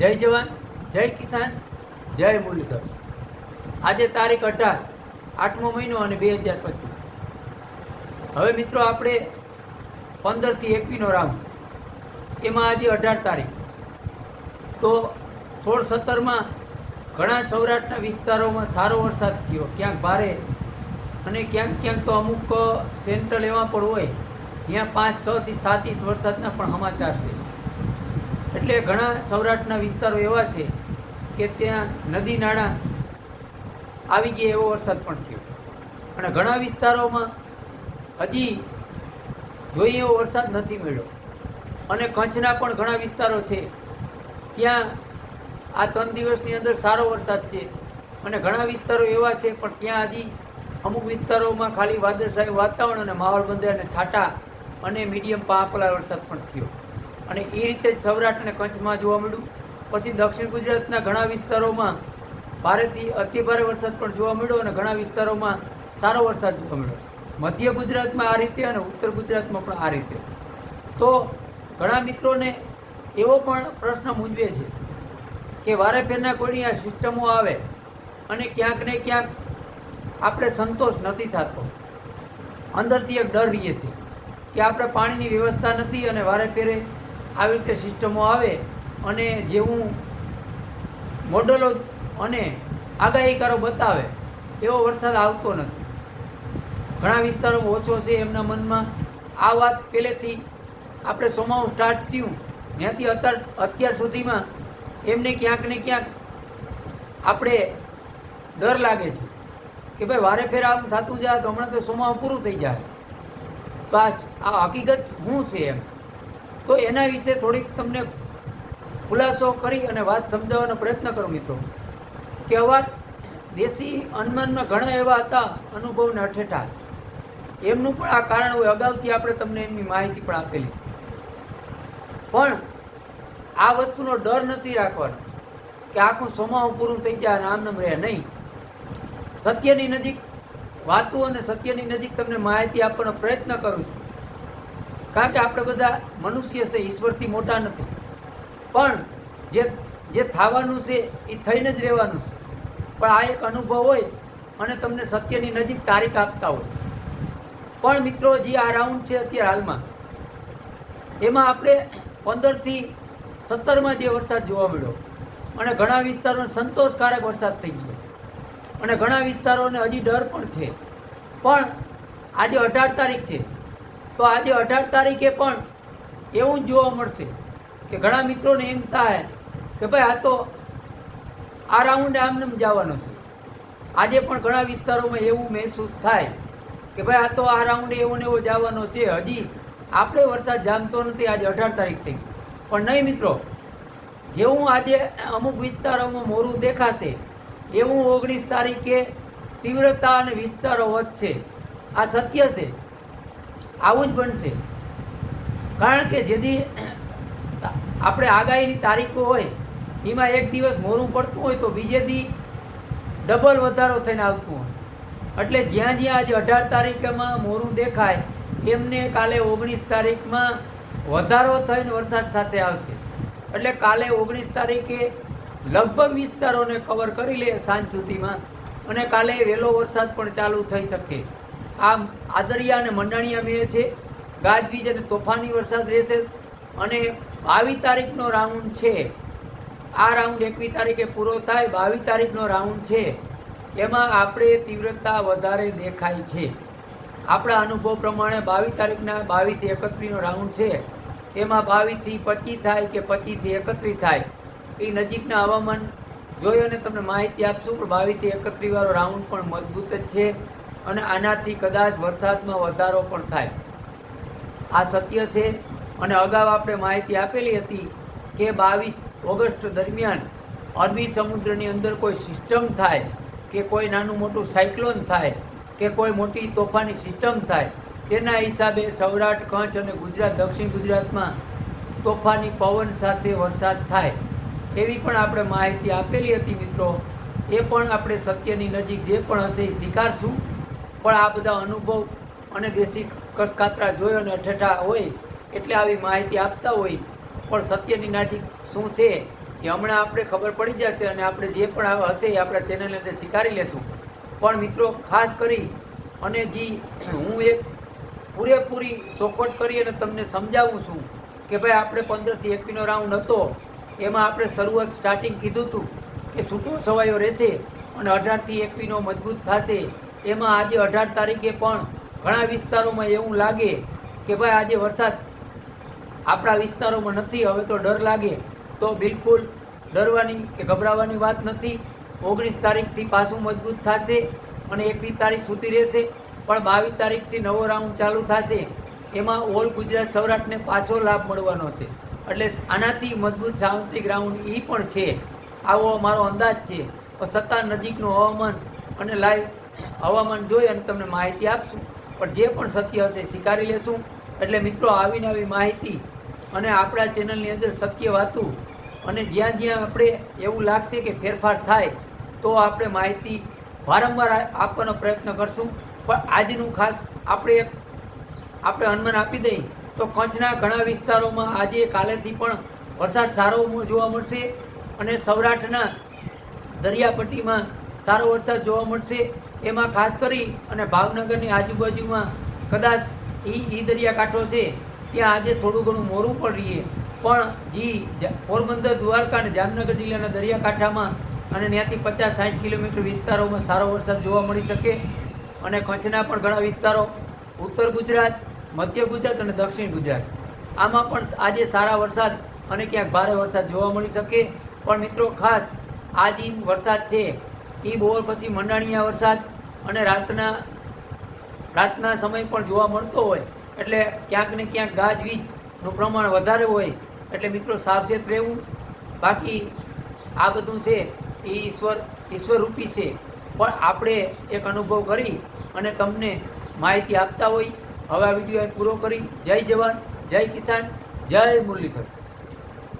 જય જવાન, જય કિસાન, જય મુરલીધર. આજે તારીખ અઢાર, આઠમો મહિનો અને બે હજાર પચીસ. હવે મિત્રો આપણે પંદરથી એકવીનો રાઉન્ડ. એમાં આજે અઢાર તારીખ. તો સોળ સત્તરમાં ઘણા સૌરાષ્ટ્રના વિસ્તારોમાં સારો વરસાદ થયો. ક્યાંક ભારે અને ક્યાંક ક્યાંક તો અમુક સેન્ટ્રલ એવા પણ હોય. ત્યાં પાંચ છથી સાત ઇંચ વરસાદના પણ સમાચાર છે. એટલે ઘણા સૌરાષ્ટ્રના વિસ્તારો એવા છે કે ત્યાં નદી નાળા આવી ગયા એવો વરસાદ પણ થયો. અને ઘણા વિસ્તારોમાં હજી જોઈએ એવો વરસાદ નથી મળ્યો. અને કચ્છના પણ ઘણા વિસ્તારો છે, ત્યાં આ ત્રણ દિવસની અંદર સારો વરસાદ છે. અને ઘણા વિસ્તારો એવા છે, પણ ત્યાં હજી અમુક વિસ્તારોમાં ખાલી વાદળછાયું વાતાવરણ અને માહોલ બંધાય અને છાંટા અને મીડિયમ પાપલા વરસાદ પણ થયો. અને એ રીતે જ સૌરાષ્ટ્ર અને કચ્છમાં જોવા મળ્યું. પછી દક્ષિણ ગુજરાતના ઘણા વિસ્તારોમાં ભારેથી અતિ ભારે વરસાદ પણ જોવા મળ્યો અને ઘણા વિસ્તારોમાં સારો વરસાદ જોવા મળ્યો. મધ્ય ગુજરાતમાં આ રીતે અને ઉત્તર ગુજરાતમાં પણ આ રીતે. તો ઘણા મિત્રોને એવો પણ પ્રશ્ન મૂંઝવે છે કે વારે ફેરના કોઈની આ સિસ્ટમો આવે અને ક્યાંક ને ક્યાંક આપણે સંતોષ નથી થતો. અંદરથી એક ડર રહીએ છે કે આપણે પાણીની વ્યવસ્થા નથી અને વારે ફેરે આવી રીતે સિસ્ટમો આવે અને જેવું મોડલો અને આગાહીકારો બતાવે, એવો વરસાદ આવતો નથી. ઘણા વિસ્તારોમાં ઓછો છે એમના મનમાં આ વાત પહેલેથી આપણે સોમાવું સ્ટાર્ટ થયું. ત્યાંથી અત્યાર અત્યાર સુધીમાં એમને ક્યાંક ને ક્યાંક આપણે ડર લાગે છે કે ભાઈ વારે ફેર આવું થતું જાય તો હમણાં તો સોમાવું પૂરું થઈ જાય. તો આ હકીકત શું છે એમ? તો એના વિશે થોડીક તમને ખુલાસો કરી અને વાત સમજાવવાનો પ્રયત્ન કરો, મિત્રો. કે અવાજ દેશી અનુમાનમાં ઘણા એવા હતા અનુભવને અઠેઠા એમનું પણ આ કારણ હોય, અગાઉથી આપણે તમને એમની માહિતી પણ આપેલી છે. પણ આ વસ્તુનો ડર નથી રાખવાનો કે આખું સોમાવું પૂરું થઈ જાય અને આમ નામ રહે નહીં. સત્યની નજીક વાતો અને સત્યની નજીક તમને માહિતી આપવાનો પ્રયત્ન કરું છું. કારણ કે આપણે બધા મનુષ્ય છે, ઈશ્વરથી મોટા નથી. પણ જે જે થવાનું છે એ થઈને જ રહેવાનું છે. પણ આ એક અનુભવ હોય, અને તમને સત્યની નજીક તારીખ આપતા હોય. પણ મિત્રો, જે આ રાઉન્ડ છે અત્યારે હાલમાં, એમાં આપણે પંદરથી સત્તરમાં જે વરસાદ જોવા મળ્યો, અને ઘણા વિસ્તારોને સંતોષકારક વરસાદ થઈ ગયો. અને ઘણા વિસ્તારોને હજી ડર પણ છે. પણ આજે અઢાર તારીખ છે. તો આજે અઢાર તારીખે પણ એવું જોવા મળશે કે ઘણા મિત્રોને એમ થાય કે ભાઈ આ તો આ રાઉન્ડે આમને જવાનો છે. આજે પણ ઘણા વિસ્તારોમાં એવું મહેસૂસ થાય કે ભાઈ આ તો આ રાઉન્ડે એવો ને એવો જવાનો છે. હજી આપણે વરસાદ જામતો નથી, આજે અઢાર તારીખ થઈ. પણ નહીં મિત્રો, જેવું આજે અમુક વિસ્તારોમાં મોરું દેખાશે, એવું ઓગણીસ તારીખે તીવ્રતા અને વિસ્તારો વધશે. આ સત્ય છે. આવું જ બનશે. કારણ કે જેથી આપણે આગાહીની તારીખો હોય, એમાં એક દિવસ મોરું પડતું હોય તો બીજે દી ડબલ વધારો થઈને આવતું હોય. એટલે જ્યાં જ્યાં આજે અઢાર તારીખમાં મોરું દેખાય, એમને કાલે ઓગણીસ તારીખમાં વધારો થઈને વરસાદ સાથે આવશે. એટલે કાલે ઓગણીસ તારીખે લગભગ વિસ્તારોને કવર કરી લે સાંજ સુધીમાં, અને કાલે વહેલો વરસાદ પણ ચાલુ થઈ શકે. આ આદરિયા અને મંડાણીયા મેં છે. ગાજવીજ અને તોફાની વરસાદ રહેશે અને બાવીસ તારીખનો રાઉન્ડ છે. આ રાઉન્ડ એકવીસ તારીખે પૂરો થાય, બાવીસ તારીખનો રાઉન્ડ છે. એમાં આપણે તીવ્રતા વધારે દેખાય છે. આપણા અનુભવ પ્રમાણે બાવીસ તારીખના બાવીસથી એકત્રીસનો રાઉન્ડ છે. એમાં બાવીસથી પચીસ થાય કે પચીસથી એકત્રીસ થાય, એ નજીકના હવામાન જોઈ અને તમને માહિતી આપશું, પણ બાવીસથી એકત્રીસ વાળો રાઉન્ડ પણ મજબૂત જ છે. અને આનાથી કદાચ વરસાદમાં વધારો પણ થાય. આ સત્ય છે અને અગાઉ આપણે માહિતી આપેલી હતી કે બાવીસ ઓગસ્ટ દરમિયાન અરબી સમુદ્રની અંદર કોઈ સિસ્ટમ થાય કે કોઈ નાનું મોટું સાયક્લોન થાય કે કોઈ મોટી તોફાની સિસ્ટમ થાય, તેના હિસાબે સૌરાષ્ટ્ર, કચ્છ અને ગુજરાત, દક્ષિણ ગુજરાતમાં તોફાની પવન સાથે વરસાદ થાય. એવી પણ આપણે માહિતી આપેલી હતી મિત્રો. એ પણ આપણે સત્યની નજીક જે પણ હશે એ સ્વીકારશું. પણ આ બધા અનુભવ અને દેશી કસકાતરા જોઈ અને અઠેઠા હોય એટલે આવી માહિતી આપતા હોય. પણ સત્યની નજીક શું છે એ હમણાં આપણે ખબર પડી જશે અને આપણે જે પણ હશે એ આપણા ચેનલને અંદર સ્વીકારી લેશું. પણ મિત્રો, ખાસ કરી અને જે, હું એક પૂરેપૂરી ચોખવટ કરી અને તમને સમજાવું છું કે ભાઈ આપણે પંદરથી એકવીનો રાઉન્ડ હતો. એમાં આપણે શરૂઆત સ્ટાર્ટિંગ કીધું હતું કે છૂટો છવાયો રહેશે અને અઢારથી એકવીનો મજબૂત થશે. એમાં આજે અઢાર તારીખે પણ ઘણા વિસ્તારોમાં એવું લાગે કે ભાઈ આજે વરસાદ આપણા વિસ્તારોમાં નથી, હવે તો ડર લાગે. તો બિલકુલ ડરવાની કે ગભરાવાની વાત નથી. ઓગણીસ તારીખથી પાછું મજબૂત થશે અને એકવીસ તારીખ સુધી રહેશે. પણ બાવીસ તારીખથી નવો રાઉન્ડ ચાલુ થશે. એમાં ઓલ ગુજરાત સૌરાષ્ટ્રને પાછો લાભ મળવાનો છે. એટલે આનાથી મજબૂત સાવંત્રિક રાઉન્ડ એ પણ છે. આવો અમારો અંદાજ છે. પણ સત્તા નજીકનું હવામાન અને લાઈવ હવામાન જોઈ અને તમને માહિતી આપશું. પણ જે પણ સત્ય હશે સ્વીકારી લેશું. એટલે મિત્રો, આવીને આવી માહિતી અને આપણા ચેનલની અંદર સત્ય વાતું અને જ્યાં જ્યાં આપણે એવું લાગશે કે ફેરફાર થાય, તો આપણે માહિતી વારંવાર આપવાનો પ્રયત્ન કરશું. પણ આજનું ખાસ આપણે એક આપણે અનુમાન આપી દઈએ તો કચ્છના ઘણા વિસ્તારોમાં આજે કાલેથી પણ વરસાદ સારો જોવા મળશે અને સૌરાષ્ટ્રના દરિયાપટ્ટીમાં સારો વરસાદ જોવા મળશે. એમાં ખાસ કરી અને ભાવનગરની આજુબાજુમાં કદાચ એ ઈ દરિયાકાંઠો છે, ત્યાં આજે થોડું ઘણું મોરું પણ રહીએ. પણ જે પોરબંદર, દ્વારકા અને જામનગર જિલ્લાના દરિયાકાંઠામાં અને ત્યાંથી પચાસ સાઠ કિલોમીટર વિસ્તારોમાં સારો વરસાદ જોવા મળી શકે અને કચ્છના પણ ઘણા વિસ્તારો ઉત્તર ગુજરાત, મધ્ય ગુજરાત અને દક્ષિણ ગુજરાત. આમાં પણ આજે સારા વરસાદ અને ક્યાંક ભારે વરસાદ જોવા મળી શકે. પણ મિત્રો, ખાસ આ જે વરસાદ છે એ બપોર પછી મંડાણીયા વરસાદ અને રાતના રાતના સમય પણ જોવા મળતો હોય, એટલે ક્યાંક ને ક્યાંક ગાજવીજનું પ્રમાણ વધારે હોય, એટલે મિત્રો સાવચેત રહેવું. બાકી આ બધું છે એ ઈશ્વર, ઈશ્વરરૂપી છે. પણ આપણે એક અનુભવ કરી અને તમને માહિતી આપતા હોય. હવે આ વીડિયો પૂરો કરી. જય જવાન, જય કિસાન, જય મુરલીધર.